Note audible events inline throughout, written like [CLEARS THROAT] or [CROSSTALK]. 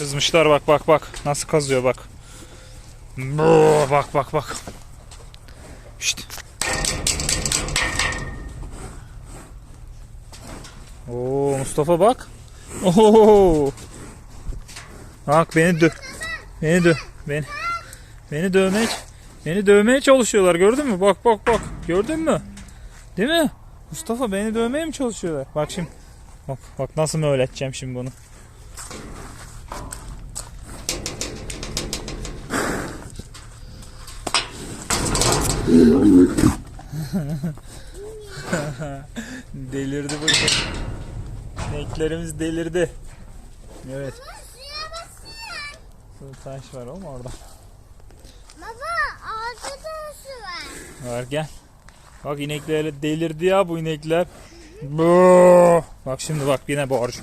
Kızmışlar bak bak bak. Nasıl kazıyor bak. Bak bak bak. Şşt. Oo Mustafa bak. Oo. Bak beni dö beni dö beni beni dövmeye beni dövmeye çalışıyorlar gördün mü? Bak bak bak. Gördün mü? Değil mi? Mustafa beni dövmeye mi çalışıyorlar? Bak şimdi. Bak bak nasıl mı öğreteceğim şimdi bunu. [LAUGHS] delirdi bu. Renklerimiz delirdi. Evet. Şurada taş var oğlum orada. Baba ağaçta da su var. Var gel. Bak inekler delirdi ya bu inekler. Boo! Bak şimdi bak yine borcu.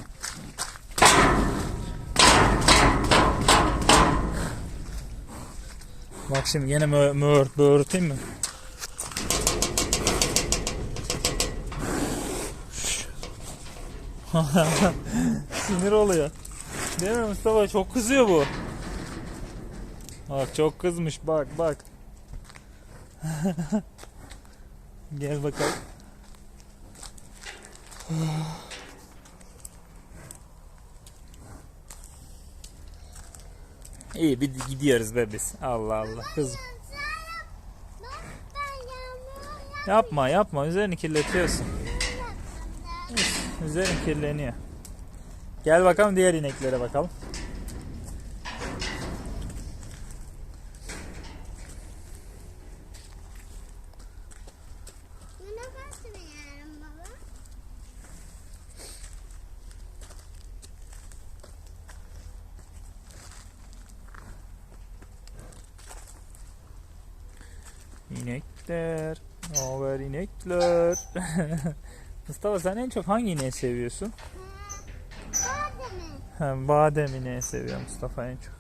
Bak şimdi yine mö mö böğürteyim mi? [LAUGHS] Sinir oluyor. Değil mi Mustafa? Çok kızıyor bu. Bak çok kızmış bak bak. [LAUGHS] Gel bakalım. İyi bir gidiyoruz be biz. Allah Allah. Kızım. Yapma yapma. Üzerini kirletiyorsun. Üzerin kirleniyor. Gel bakalım diğer ineklere bakalım. Yine kaç yarım baba? İnekler. Ne haber inekler? [LAUGHS] Mustafa sen en çok hangi ineği seviyorsun? Hadi mi? Ha, badem ineği seviyor Mustafa en çok.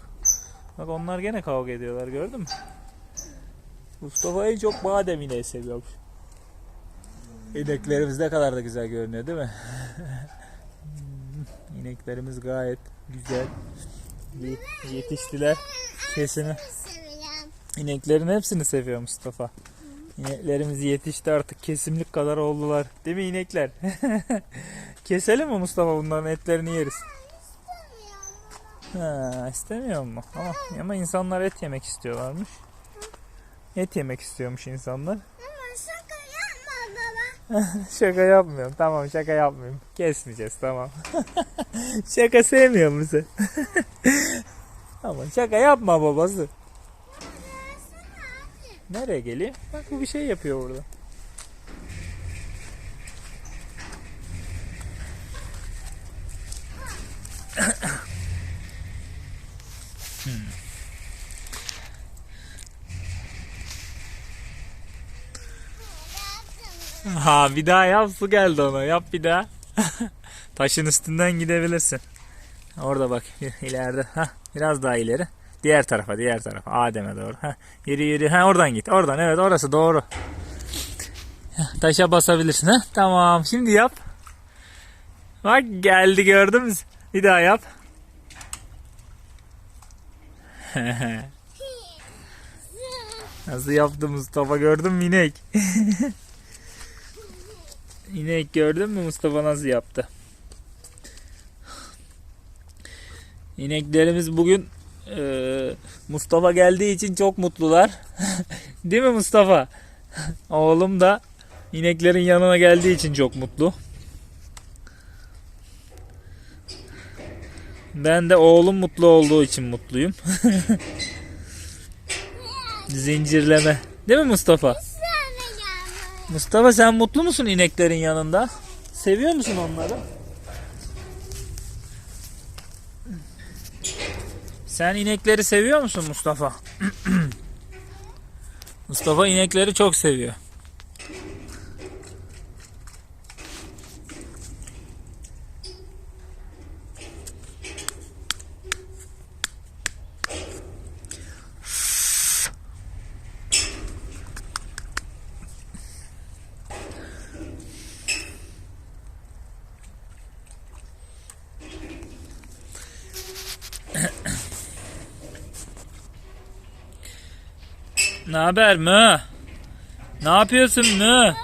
Bak onlar gene kavga ediyorlar gördün mü? Mustafa en çok badem ineği seviyormuş. İneklerimiz ne kadar da güzel görünüyor değil mi? [LAUGHS] İneklerimiz gayet güzel. Ye- Yetiştiler. Kesini. İneklerin hepsini seviyor Mustafa. İneklerimiz yetişti artık kesimlik kadar oldular. Değil mi inekler? [LAUGHS] Keselim mi Mustafa bunların etlerini yeriz. Ha, istemiyor mu? Ama, ama insanlar et yemek istiyorlarmış. Et yemek istiyormuş insanlar. [LAUGHS] Şaka yapmıyorum. Tamam şaka yapmıyorum. Kesmeyeceğiz tamam. [LAUGHS] şaka sevmiyor musun? ama şaka yapma babası. Nereye geleyim? Bak bu bir şey yapıyor burada. Ha bir daha yap su geldi ona. Yap bir daha. [LAUGHS] Taşın üstünden gidebilirsin. Orada bak ileride. Ha biraz daha ileri. Diğer tarafa, diğer tarafa. Adem'e doğru. Ha yürü yürü. Ha oradan git. Oradan evet orası doğru. Heh, Taşa basabilirsin. Ha tamam. Şimdi yap. Bak geldi gördün mü? Bir daha yap. [LAUGHS] Nasıl yaptı Mustafa gördün mü inek? [LAUGHS] İnek gördün mü Mustafa nasıl yaptı? İneklerimiz bugün eee, Mustafa geldiği için çok mutlular. [LAUGHS] Değil mi Mustafa? [LAUGHS] Oğlum da ineklerin yanına geldiği için çok mutlu. Ben de oğlum mutlu olduğu için mutluyum. [LAUGHS] Zincirleme. Değil mi Mustafa? Mustafa sen mutlu musun ineklerin yanında? Seviyor musun onları? Sen inekleri seviyor musun Mustafa? [CLEARS THROAT] Mustafa inekleri çok seviyor. Ne haber mü? Ne yapıyorsun mü?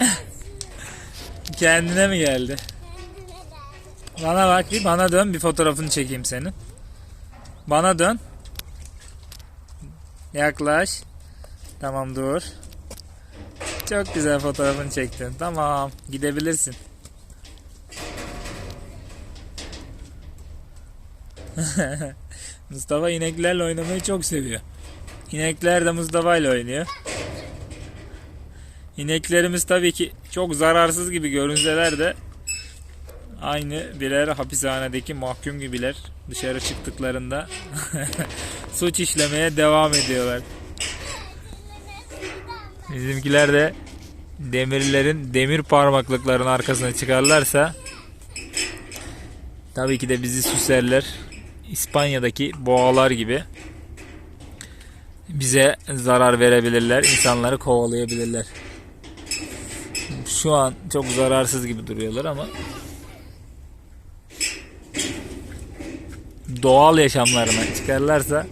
[LAUGHS] Kendine mi geldi? Bana bak bir bana dön bir fotoğrafını çekeyim senin. Bana dön. Yaklaş. Tamam dur. Çok güzel fotoğrafını çektin. Tamam gidebilirsin. [LAUGHS] Mustafa ineklerle oynamayı çok seviyor. İnekler de Mustafa ile oynuyor. İneklerimiz tabii ki çok zararsız gibi görünseler de aynı birer hapishanedeki mahkum gibiler. Dışarı çıktıklarında [LAUGHS] suç işlemeye devam ediyorlar. Bizimkiler de demirlerin demir parmaklıkların arkasına çıkarlarsa tabii ki de bizi süslerler. İspanya'daki boğalar gibi bize zarar verebilirler, insanları kovalayabilirler. Şu an çok zararsız gibi duruyorlar ama doğal yaşamlarına çıkarlarsa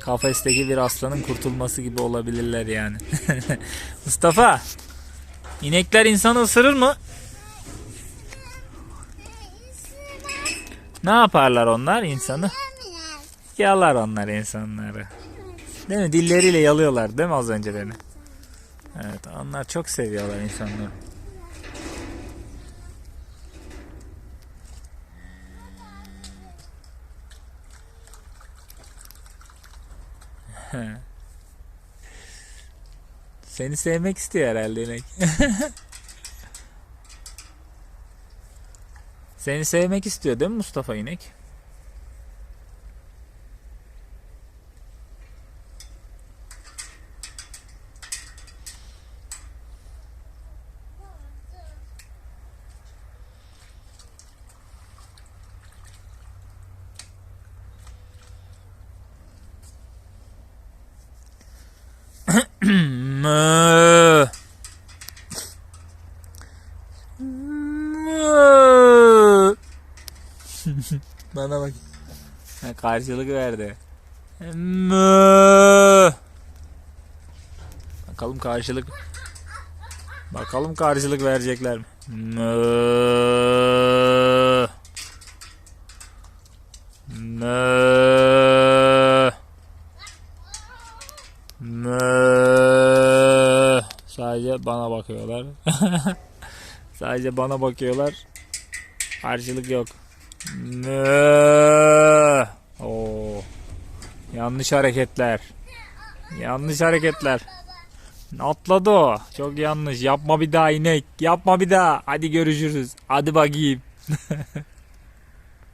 kafesteki bir aslanın kurtulması gibi olabilirler yani. [LAUGHS] Mustafa, inekler insanı ısırır mı? Ne yaparlar onlar insanı? Yalar onlar insanları. Değil mi? Dilleriyle yalıyorlar değil mi az önce beni? Evet onlar çok seviyorlar insanları. [LAUGHS] Seni sevmek istiyor herhalde inek. [LAUGHS] Seni sevmek istiyor değil mi Mustafa inek? Mö. Mö. Bana bak. Ha, karşılık verdi. Mö. Bakalım karşılık. Bakalım karşılık verecekler mi? Mö. Mö. Mö. Sadece bana bakıyorlar. [LAUGHS] Sadece bana bakıyorlar. Karşılık yok. Oo. Yanlış hareketler. Yanlış hareketler. Atladı o. Çok yanlış. Yapma bir daha inek. Yapma bir daha. Hadi görüşürüz. Hadi bakayım. [LAUGHS]